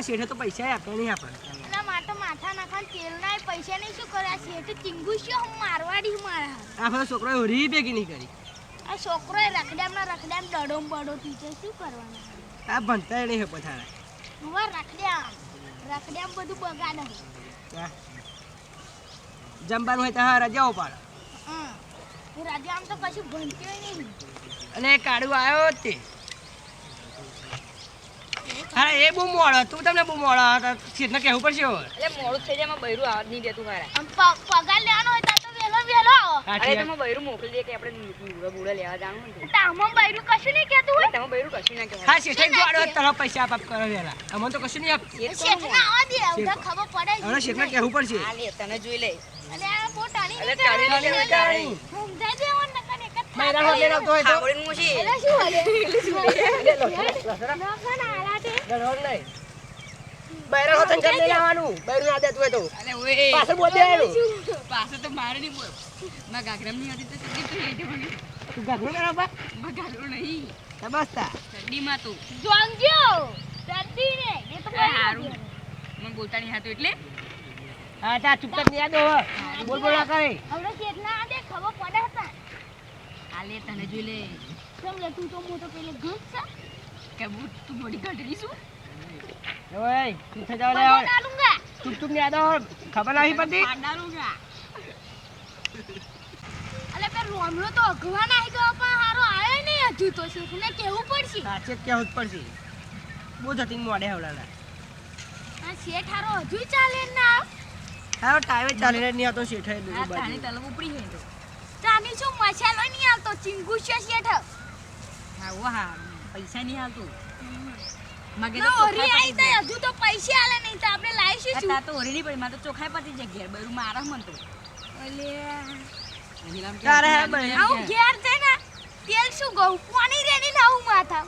પેલા શેઠે તો પૈસા આપ્યા નહીં આપણને. એના માટે માથા નાખા તેલ ના પૈસા નહીં શું કર્યા? આ ચીંગુ ચીંગુસ્યો હું મારવાડી મારા આ બધો છોકરો ભેગી નહીં કરી. આ છોકરો રખડામ ના રખડામ ડડોમ બડો ટીચર શું કરવાના? આ ભણતા નહીં હોય પથારા. હવે રખડામ રખડામ બધું બગાડે જમવાનું હોય તો હા રજાઓ પાડો. હા હું રાજા આમ તો કશું ભણતી નહીં. અને કાળું આવ્યો તે. હા એ બહુ મોડો. તું તમને બહુ મોડો સીધને કહેવું પડશે એટલે મોડું થઈ જાય એમાં બૈરું આવ નહીં દેતું મારા. પગાર લેવાનો હોય તો વેલો વેલો અરે તમે બૈરું મોકલી દે કે આપણે બુડા બુડા લેવા જવાનું ને. તામમ બૈરું કશું નહીં કહેતું હોય. તમે બૈરું કશું ના કહેવાય. હા શેઠે જોડો તરફ પૈસા આપ આપ કરો વેલા. અમને તો કશું નહીં આપ શેઠ શેઠ ના આવવા દે ઉધા ખબર પડે અરે શેઠને. કહેવું પડશે. હા લે તને જોઈ લે. અને આ બહુ ટાણી અરે નીકળે. ટાળી નીકળે, ટાળી. સમજાઈ મેરા હોલે એક તો આવી હોય તો. ખાવડીને મૂછી. એટલે શું હલે? લસણ નકર આલા તે. ગળવાનું નહીં બૈરા હોતન જમ લઈ આવવાનું બૈરું ના દેતું હોય તો અલે ઓય. પાછળ બોલ દેવાનું પાછળ તો મારે નહીં બોલ. મારા ઘાઘરામાં નહીં હતી તો સીધી તો હેઠે વળી. તું ઘરનું કરો બા મારા ઘાઘરો નહીં. સમજતા ઠંડીમાં તો. જોંગજો. દર્દી ને. એ તો હારું. મને બોલતા નહીં હાતું એટલે હા તા ચૂપચાપ નહીં આદો હવે બોલ બોલ કરે હવે શેઠ આદે ખબર પડે હતા. આ લે તને જોઈ લે કેમ તું તો મોટો પેલો છે? કે બુટ તું અલે રોમલો અગવા નાહી ગયો પણ હારો આયો નહીં હજુ તો કહેવું પડશે? સાચે જ જ પડશે. બહુ જતી મોડે હવડાના આ શેઠ હારો હજુ ચાલે ના હા ટાઈમે ચાલે નહીં આવતો શેઠે આ બીજું. ઉપડી હે તો. ચાની શું મસાલો નહીં આવતો? ચિંગુસ્યો શેઠ. હા ઓ હા. પૈસા નહીં આવતું. મગે તો ઓરી આઈ તો હજુ તો પૈસા આલે નહીં તો આપણે લાવીશું શું? આ તો ઓરી નહીં પડી મારે તો ચોખાઈ પતી જાય ઘેર બરું મારા મન તો. ઓલે. આવું? ઘેર જઈને તેલ શું ગયું પાણી રેડી ને માથા.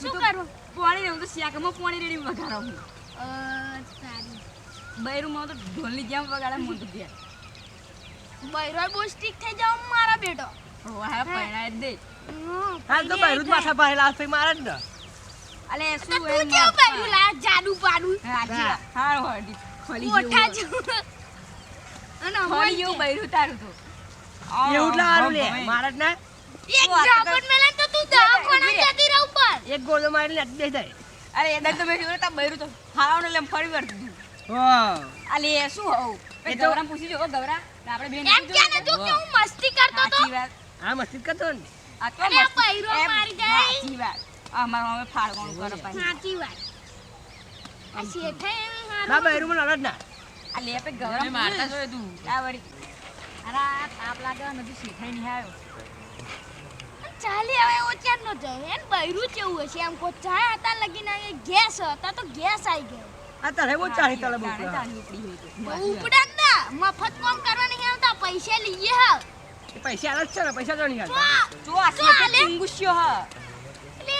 શું કરું? પાણી રેવું તો શાકમાં પાણી રેડી વગાડો હું. અ, સારી. બૈરું માં તો ઢોલની જેમ વગાડે મન તો ઘેર. બૈરો બહુ થઈ જાવ મારા બેટો. વાહ પૈણા દે. હાલ તો બૈરું જ પાછા ભરેલા હાથ મારે જ ને. અલે તો શું તું કેવું બૈરું લા જાડુ પાડું? હા. હા હોડી ખોલી મોટા જેવું અને હોય છે. બૈરું તારું તો. એવું જ લાવવાનું લે. મારે જ ને. એક તું જાપન મેલે તો તું દવાખાના. જતી રહું પર એક ગોળો મારી લે દે જાય. અરે એ દર્દ મેં જોયું તા બૈરું તો હારાવને લેમ ફરી હતું હો. અલે શું હોવ એ તો- ગૌરામ પૂછી જો ગૌરા આપણે બેન એમ કે ને. તું કે હું મસ્તી કરતો તો? આ મસ્તી કરતો ને. આ તો અરે આ મસ્તી. બૈરો એમ, મારી જાય. સાચી વાત. આ મારા મામે કરે પાછી સાચી વાત. આ શેઠે એમ હારું. ના બૈરું મને અલગ ના. આ લે પે ગૌરામ મારતા જોયું તું. આ વળી. અરે આ તાપ લાગે નથી શીખાઈ નહીં આવ્યો. ચાલી હવે ઓચાર નો જાય. એન બૈરું કેવું હશે. એમ કો ચા હતા લગીને ગેસ હતા તો ગેસ આવી ગયો. આ તારે બહુ તલે. ઉપડા ના. મફત કામ કરવા નહીં આવતા. પૈસા લઈએ હા. પૈસા અલગ છે ને પૈસા તો નહીં જો આ આલે. ટીંગુસ્યો હ. લે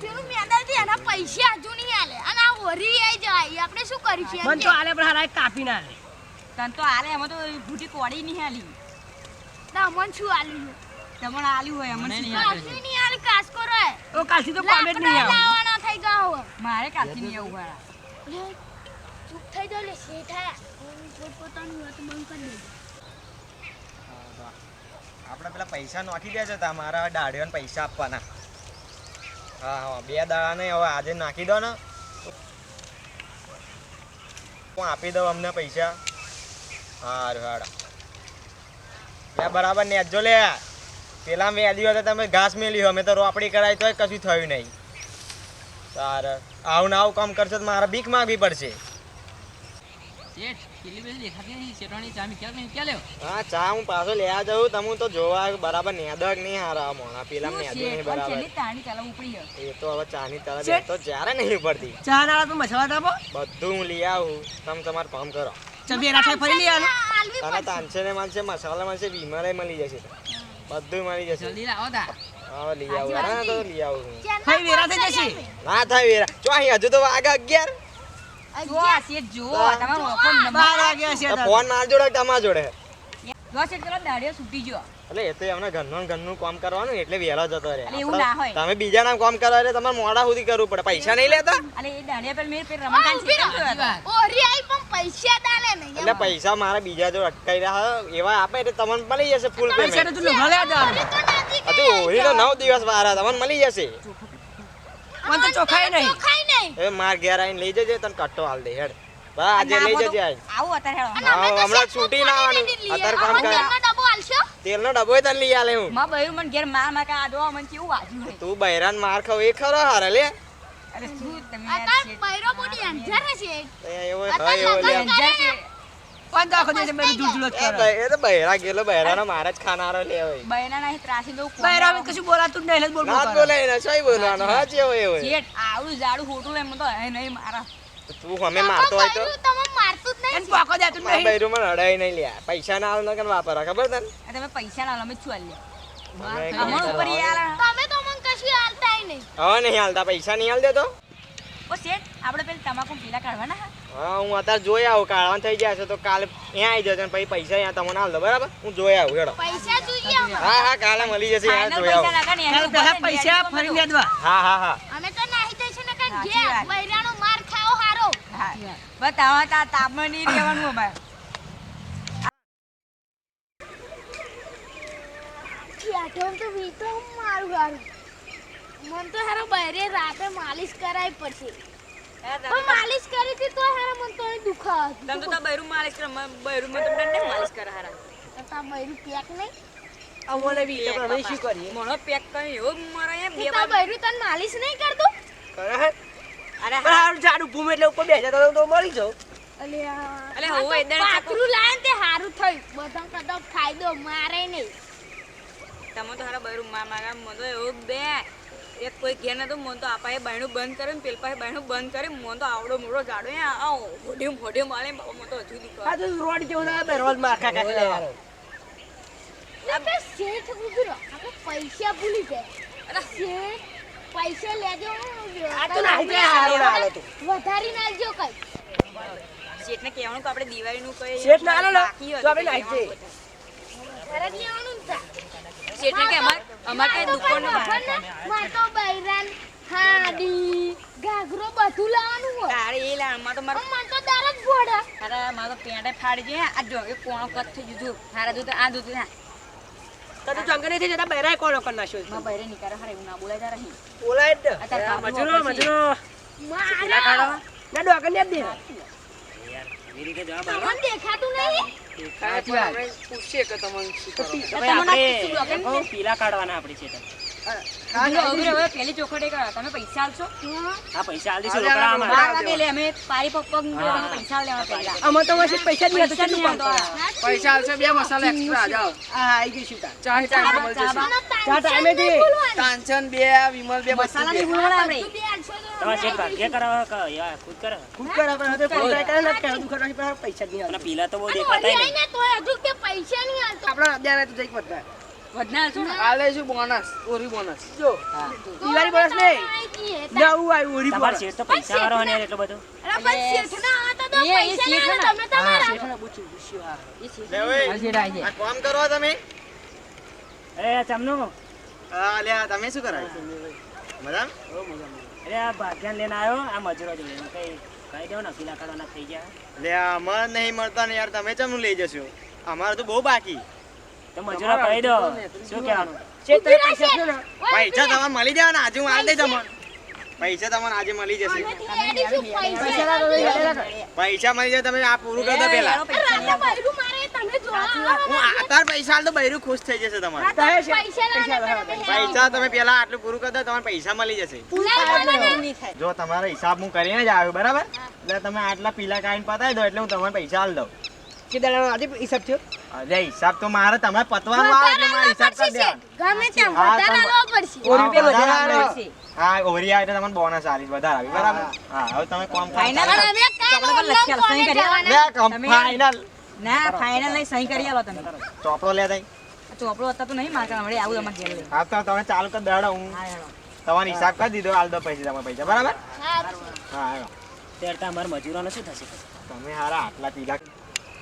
પેલું મેદાનથી એના પૈસા હજુ નહીં આલે. અને આ ઓરી આઈ જાય. આપણે શું કરીશું મન તો આલે પણ હારા કાપી ના આલે. તન તો આલે એમાં તો ભૂટી કોડી નહીં આલી દામન શું આલ્યું તમને આલ્યું હોય અમને શું કાશું નહીં આલી કાસકો રહે. ઓ કાલથી તો કોમેન્ટ નહીં આવે. લાવવાના થઈ ગયા હવે. મારે કાલથી નહીં આવું લે, ચૂપ થઈ જાવ લે શેઠા. પોતપોતાની વાત બંધ કરી દેજો. આપણે પેલા પૈસા નાખી દે છે તમારા દાઢીઓને પૈસા આપવાના. હા હા, બે દાડા નહીં હવે આજે નાખી દો ને. આપી દઉં અમને પૈસા. સારું હાડા ત્યાં બરાબર નેજો લે. પેલા મેલ્યું તો તમે ઘાસ મેલ્યું અમે તો રોપડી કરાવી તો કશું થયું નહીં. સારું આવું ને આવું કામ કરશો તો મારે બીક માગવી પડશે. શેઠ પેલી પેલી દેખાતી નહીં શેઠવાણી ચા મી ક્યાં ક્યાં લેવો હા ચા હું પાછો લેવા જાઉં તમે તો જોવા બરાબર નેદક નહીં હારા મોણા પેલા નેદું નહીં બરાબર. શેઠ તાણી ચાલો ઉપડી ગયો? એ તો હવે જ્યારે નહીં પડતી ચા ના તો મસાલા તાપો બધું હું લઈ આવું તમે તમારું કામ કરો. ફરી લઈ તને ને મળશે મસાલા મળશે વિમલે મળી જશે. બધું મળી જશે. જલ્દી લાવો તા હવે લઈ આવું. હા તો લઈ આવું ફરી વેરા થઈ જશે. ના થાય વેરા. ચો અહીં હજુ તો વાગે અગિયાર. જો આ શેઠ જો તમારો ઓકો બાર વાગ્યા છે ફોન માર જોડે કે જોડે? જો શેઠ પેલો દાડિયો છૂટી ગયો. એટલે એ તો એમને ઘરનું ને ઘરનું કામ કરવાનું એટલે વહેલો જતો રહે. એટલે એવું ના હોય. તમે બીજાના કામ કરો એટલે તમારે મોડા સુધી કરવું પડે. પૈસા નહીં લેતા? અલે એ દાડિયા પર મેં પેલી રમણકાન ઊભી રહો. શીખવ્યું આઈ પણ પૈસા દાલે નહીં એટલે પૈસા મારા બીજા જો અટકાઈ રહ્યા એવા આપે એટલે તમને મળી જશે ફૂલ પૈસા પેમેન્ટ તો તું તો નજીક હજુ હોળી તો નવ દિવસ વાર તમને મળી જશે. મને તો ચોખાઈ નહીં. ચોખાઈ નહીં એ માર ઘેર આઈને લઈ જજે તને કટ્ટો હાલ દે હેડ બા આજે લઈ જજે આઈ આવું અત્યારે હેડો. આવો હમણાં છૂટી ના આવવાનું. અત્યારે કામ કર. તેલનો ડબ્બો આલશો? તેલનો ડબ્બો તને લઈ આલે હું માં બયું મને ઘેર માર માર કા આ જોવા મને કેવું આજુ તું બૈરાન માર ખાવ એ ખરો હારે લે અરે શું તમે આ તાર બૈરો મોટી અંજાર છે એ એવો હોય એવો અંજાર છે. પણ આખો દિવસ બધું જુજુલો જ કરે. એ તો બૈરા ગયેલો બૈરાનો મારે જ ખાનારો લે હોય. બૈરાના અહીં ત્રાસી દઉં કોણ બહાર કશું બોલાતું નહીં એટલે જ બોલ બોલ ના બોલે એને શું બોલવાનો હા જે હોય હોય. શેઠ, આવડું જાડું ખોટું એમ તો હે નહીં મારા. તું અમે મારતો હોય તો? તમે મારતું જ નહીં પાકો દેતું નહીં. બૈરું મને અડાય નહીં લ્યા. પૈસા ના આવે ને વાપરવા ખબર તને? તમે પૈસા ના લો, અમે જ છું આલ્યા. અમે ઉપર યાર તમે તો મને કશું હાલતાય નહીં. હવે નહીં હાલતા પૈસા નહીં હાલ દેતો ઓ શેઠ આપણે પેલી તમાકુ પીલા કાઢવાના હા? હા હું અત્યારે જોઈ આવું કાઢવાનું થઈ જશે તો કાલે અહીંયા આવી જશે ને પછી પૈસા અહીંયા તમને હાલ બરાબર? હું જોઈ આવું હેડો. પૈસા જોઈએ હા હા કાલે મળી જશે જોઈ આવું. પહેલા પૈસા ફરી. હા હા હા. અમે તો નાહી જઈશું ને કઈ સાચી બૈરાનો માર ખાઓ હારો. હા. તા તાપમાં નહીં રહેવાનું અમારે. આઠમ તો વીતો મારું હારું. મન તો હારો બૈરે રાતે માલિશ કરાવી પડશે. પણ માલિશ કરી હતી તો હારો મન તો દુખા તમે તો તાર બૈરું માલિશ કરે, મ- બૈરુંમાં તો દંડે માલિશ કરે હારા. હતા બૈરું પેક નહીં અમોને બી તો અમે શું કરીએ? મોણો પેક કરી એવો મારે એમ બે તા. બૈરું તને માલિશ નહીં કરતું કરે હે? અરે હા. હારું જાડું ભૂમ એટલે ઉપર બેસી જતો તો મરી જાવ અલે અલે હવે એ દાડે ચાકુ- પાતરું લાવે ને તે હારું થયું બધા કદા ફાયદો મારે નહીં તમે તો હારા બૈરું મા માર મને તો બે એક કોઈ ઘેર નતું મોન તો આપાએ બાયણું બંધ કરે ને પેલપાએ બાયણું બંધ કરે મોન તો આવડો મોડો જાડો એ આ હોડીમ હોડીમ માલે બાબા મને તો હજુ દીકરો આ તો રોડ જેવો ના બે રોજ માર ખા ખા કરે. આપણે શેઠ ઊભી આપણે પૈસા ભૂલી જાય. અરે. શેઠ પૈસા લેજો આ તો ના જાય હારો ના હાલે તું. વધારી નાખજો કઈ. શેઠને કહેવાનું કે આપણે દિવાળીનું કઈ શેઠ ના હાલે ને, તો આપણે નાખજે નાહી નહીં આવવાનું ને તા. શેઠને કે અમાર અમાર કઈ દુકાન મારે તો બૈરાન હાડી ઘાઘરો બધું લાવવાનું હોય. તારે એ લાવ અમાર તો મારો મન તો દર જ અરે તો પેન્ટે ફાડી જાય આ જો એ કોણ કત થઈ ગયું હારા જો તો આ જો ના. તો તું ચંગને થી જતા બૈરાએ કોણ કર નાખ્યો છે? માં બૈરે નીકળે હારે હું ના બોલાય તારા હી બોલાય જ ને. અત્યારે આ પેલા. તમને તમે આપણે કાઢવાના આપડે છે હવે પેલી ચોખવટ તમે પૈસા આલશો આ પૈસા આલી છે રોકડા આમાં. બાર વાગે લે અમે પારી પગ પૈસા લેવા પહેલા. આમાં તો વચ્ચે પૈસા જ નહીં પૈસા કેટલું નહીં કામ? આવતો કરે? આ. પૈસા આવશે બે મસાલા એક્સ્ટ્રા જાઓ. આ આઈ ગઈ શું? તાર? ચાબા, ચાબા. ચા ટાઈમે દે. કાંચન બે વિમલ બે મસાલા નહીં ભૂલવાના આપણે. આલશો તો તમારે શેઠ ભાગ્ય કરાવે કે યા ખુદ કરે. ખૂબ કરે, પણ હવે ફોન ટ્રાય કરે ને, પહેલા દુકાન પૈસા જ નહીં અને પીલા તો બહુ દેખાતા નહીં. આઈને હજુ કે પૈસા નહીં આલતો આપણા અદ્યારે તો જઈ બધા. વધના આલશો ને? આ બોનસ ઓરી બોનસ જો, દિવાળી બોનસ નહીં. નવું આવ્યું, ઓરી બોનસ. શેઠ તો પૈસા વાળો ને એટલો બધો? અરે પણ શેઠના હતા તો એ- એ પૈસા નહીં તમે તમારા શેઠને પૂછ્યું, પૂછ્યું, હા. એ છે. આ કામ કરો તમે? અરે ચમનું? હા તમે શું કરાય? મજામાં? અરે આ ભાગ્યાન લઈને આવ્યો આ મજૂરો કઈ ને કાઢવાના થઈ ગયા. લે નહીં મળતા ને યાર તમે ચમનું લઈ જશો. અમારે તો બહુ બાકી. તો મજૂરો કહી દો શું કહેવાનું શેઠ, તમે પૈસા આપજો પૈસા તમારે મળી જાય ને આજે હું આલ દઈ તમને પૈસા તમને આજે મળી જશે પૈસા પૈસા તો મળી જાય તમે આ પૂરું કરી દો પેલા બૈરું મારે તમે જોવા હું આતાર પૈસા આલ તો બૈરું ખુશ થઈ જશે તમારે પૈસા તમે પેલા આટલું પૂરું કરી દો તમારે પૈસા મળી જશે જો તમારો હિસાબ હું કરીને જ આવ્યો બરાબર એટલે તમે આટલા પીલા કાઢીને પતાવી દો એટલે હું તમને પૈસા આલ દઉં કે દાદા આજે હિસાબ થયો? અરે હિસાબ તો મારે. તમે પતવા આવે એટલે મારે હિસાબ કરી દેવાનો. ગમે ત્યાં હા, વધારે તમે- પડશે. ઓ રૂપિયા વધારે વધારે આવે. આવે. હા ઓરી આવે તમને બોનસ આલી વધારે આવી બરાબર? હા. હવે તમે કોમ ફાઇનલ હવે કાલ ચોપડા પર લખી આલો, સહી કરી લે કમ ફાઇનલ ના ફાઇનલ નહીં સહી કરી તમે. ચોપડો લે ચોપડો હતા તો નહીં મારતા હમણાં આવું અમારે ઘેર હા તો તમે ચાલુ કર દેડો હું. તમારો હિસાબ કરી દીધો આલ દો પૈસા તમે પૈસા. બરાબર? હા. હા આવ્યો ત્યારે તો અમારા મજૂરોને શું થશે? તમે હારા આટલા પીલા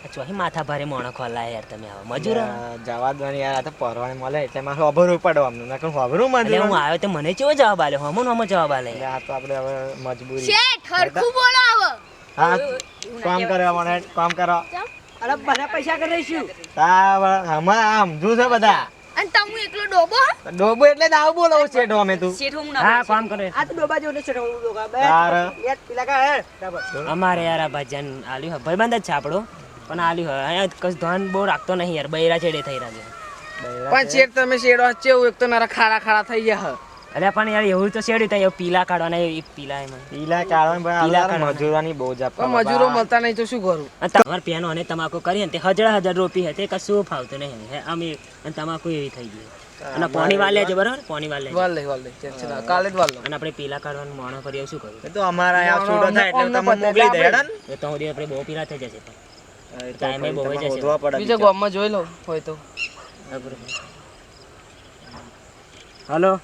ચોહી માથા ભારે મોણો ખોલાય યાર તમે આવા મજૂર જવા દો ને યાર આ તો પરવાને મળે એટલે મારે અભરું પડો અમને નકર અભરું એટલે હું આવ્યો તો મને કેવો જવાબ આલે હમો હમો જવાબ આલે આ તો આપણે હવે મજબૂરી શેઠ હરખું બોલો આવો હા કામ કરવા મને કામ કરો અરે બધા પૈસા કરીશું દઈશું તા અમારે આ સમજુ છે બધા અને તમે એકલો ડોબો ડોબો એટલે દાવ બોલો શેઠો અમે તું શેઠ હું હા કામ કરે આ તો ડોબા જેવો છે હું ડોબા બે યાર પેલા કા હે અમારે યાર આ ભજન આલ્યું ભાઈબંધ જ છે આપણો પણ આલ્યું હોય. અહીંયા કશું ધન બહુ રાખતો નહીં યાર. બૈરા છેડે થઈ રહ્યા છે. પણ શેડ તમે શેડો ચેવું? એક તો મારા ખારા ખારા થઈ ગયા અરે પણ યાર એવું તો શેડ્યું તો પીલા કાઢવાના એ પીલા એમાં. પીલા કાઢવા પીલા પીલા કાઢવાના. મજૂરોની બહુ જ મજૂરો મળતા નહીં તો શું કરું? અને પેનો અને તમાકુ કરી તે હજાર હજાર રોપી હતી કશું ફાવતું નહીં. હે અમે અને તમાકુ એવી થઈ ગઈ. અને પોણી વાલે છે બરાબર? પોણી વાલે વાલે વાલે. કાલે જ વાલ અને આપણે પીલા કાઢવાનું મોણો કરીએ શું કર્યું તો અમારા આ છોડો થાય એટલે તમે મોકલી દે એ તો સુધી આપણે બહુ પીલા થઈ જશે. ટાઈમે બહુ તમારે પડે બીજા ગામમાં જોઈ લઉં હોય તો. હલો.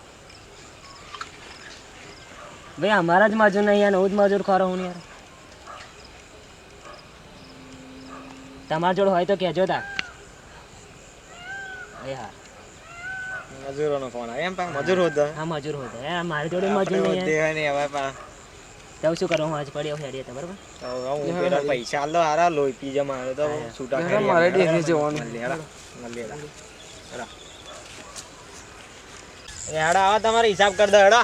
ભાઈ અમારા જ મજૂર નહીં યાર હું જ મજૂર ખરો હું યાર. તમારા જોડે હોય તો કહેજો તા એ હા. મજૂરોનો ફોન આવે. એમ પણ મજૂર હોત હા મજૂર હોય તો યાર મારી જોડે મજૂર હોત નહીં નહીં હવે પણ. તો શું કરું હું આજ પડ્યો છે રેતા બરાબર? હું પેલા પૈસા લો હારા લોહી પી જમા આવે તો છૂટા કરી મારે. ડેરી જવાનું. હેડો. મળીએ, હેડો. હેડો. એ હેડો, આવો તમારો હિસાબ કર દો હેડો.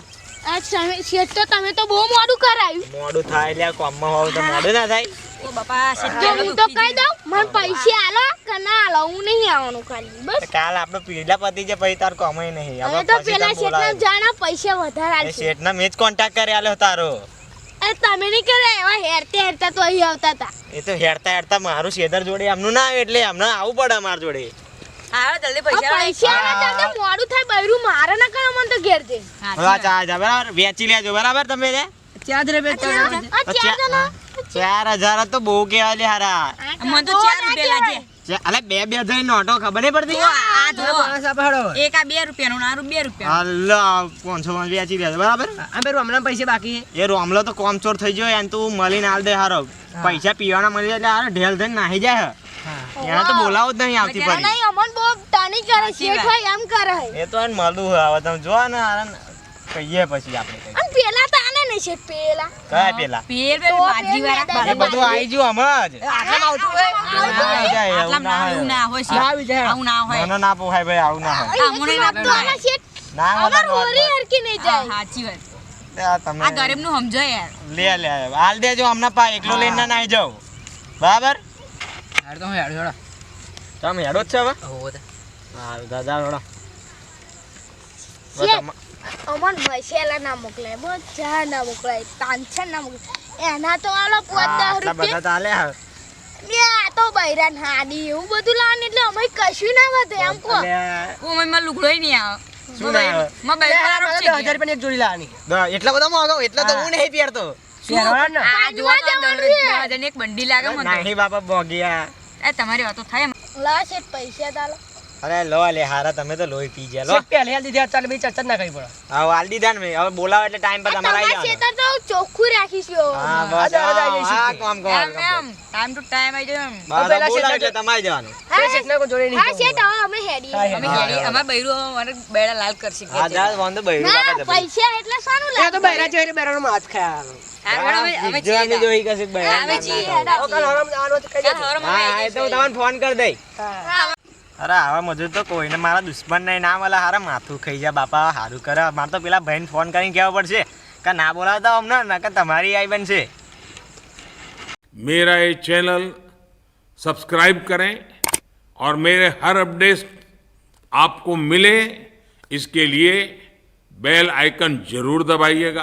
તો તમે તો બહુ મોડું કરાયું. મોડું થાય એટલે કોમમાં હોવ તો મોડું ના થાય. ઓ બાપા શેઠ જો હું તો કહી દઉં મને પૈસા આલો કે ના આલો હું નહીં આવવાનું ખાલી બસ. કાલ આપણો પીલા પતિ છે પછી તાર કોમાય નહીં. હવે હવે તો પેલા શેઠના જાણા પૈસા વધારે આલશે. શેઠના મેં કોન્ટેક્ટ કરી આલ્યો તારો. અરે તમે નહીં કરે એવા હેરતે હેરતા તો અહીં આવતા હતા. એ તો હેરતા હેરતા મારું શેતર જોડે એમનું ના આવે એટલે એમને આવવું પડે અમાર જોડે. જલ્દી પૈસા. પૈસા આલા મોડું થાય બૈરું મારે ના કરે મને તો ઘેર જઈને. હવે ચા જા બરાબર? વેચી લેજો બરાબર તમે રે ચાર બે ચાર હજાર. તો બહુ કેવા લે હારા. મને તો ચાર રૂપિયા લાગે અલે બે બે જઈ નોટો ખબર નહીં પડતી? આ જો. એક આ બે રૂપિયા નું નારું બે રૂપિયા અલ્લા પાંચસો પાંચ વેચી લેજો બરાબર? આ બે હમણાં પૈસા બાકી એ રોમલો તો કોમચોર થઈ ગયો એને તું મળી ના દે હારો. પૈસા પીવાના મળી જાય એટલે હારો ઢેલ થઈને નાહી જાય એના તો બોલાવો જ નહીં આવતી પડી નહીં અમન બહુ તાની કરે શેઠ હોય એમ કરે. એ તો એને મળું હવે તમે જો ને કહીએ પછી આપણે પેલા આને પેલા. કયા પેલા. પેલ પેલ બાજી વાળા. એ બધું આવી ગયું હમણાં જ. આટલા આવતું ના હોય. આવી જાય. આવું ના હોય. મને ના પોહાય ભાઈ આવું ના હોય. મને ના પોહાય ના અમાર હોરી હરકી નહીં જાય. સાચી વાત. તમે આ ગરીબનું સમજો યાર. લે લે હાલ દેજો હમણાં પા એકલો લઈને ના જાઉં. બરાબર? હેડ તો હું હેડ હેડો. તમે હેડો જ છે હવે? દાદા અમન મસાલા ના મોકલાય બહુ ચા ના મોકલાય તાંછન ના મોકલાય એના તો આલો પોતા બધા રૂપિયા ચાલે હવે આ તો બૈરાન હાડી એવું બધું એટલે અમે કશું ના વધે એમ નહીં આવે શું ના આવે? માં હજાર એક જોડી. એટલા એટલા તો હું નહીં પહેરતો. હજારની એક બંડી લાગે મને. બાપા એ તમારી વાતો થાય. પૈસા તાલો અરે લો લે હારા તમે તો લોહી પી ગયા લો. શેઠ હાલ દીધા ચાલ બીજી ચર્ચા ના કરવી પડે. હવે હાલ દીધા ને હવે બોલાવ એટલે ટાઈમ પર તમારે આવી જવાનું તો ચોખ્ખું રાખીશું હા બસ હા. કામ કરો ટાઈમ ટુ ટાઈમ આવી બસ પેલા બોલાવો એટલે તમારે જવાનું. પેલા શેઠને કોઈ જોડે નહીં હા. શેઠ હવે અમે હેડી. અમે હેડી. અમાર બૈરું અમારે બેડા લાલ કરશે હા જા વાંધો બૈરું ના બાપા પૈસા એટલે સાનું એ તો બૈરા જોઈને બૈરાનો માથ ખાય. હા, હા હું ફોન કરી દઈ હા. અરે આવા મજૂર તો કોઈને મારા દુશ્મન નહીં ના મળે હારા માથું ખાઈ જાય બાપા સારું કરે મારે તો પેલા ભાઈને ફોન કરીને કહેવું પડશે કે ના બોલાવતા અમને નકર તમારી આઈ બનશે मेरा ये चैनल सब्सक्राइब करें और मेरे हर अपडेट आपको मिले इसके लिए बेल आइकन जरूर दबाइएगा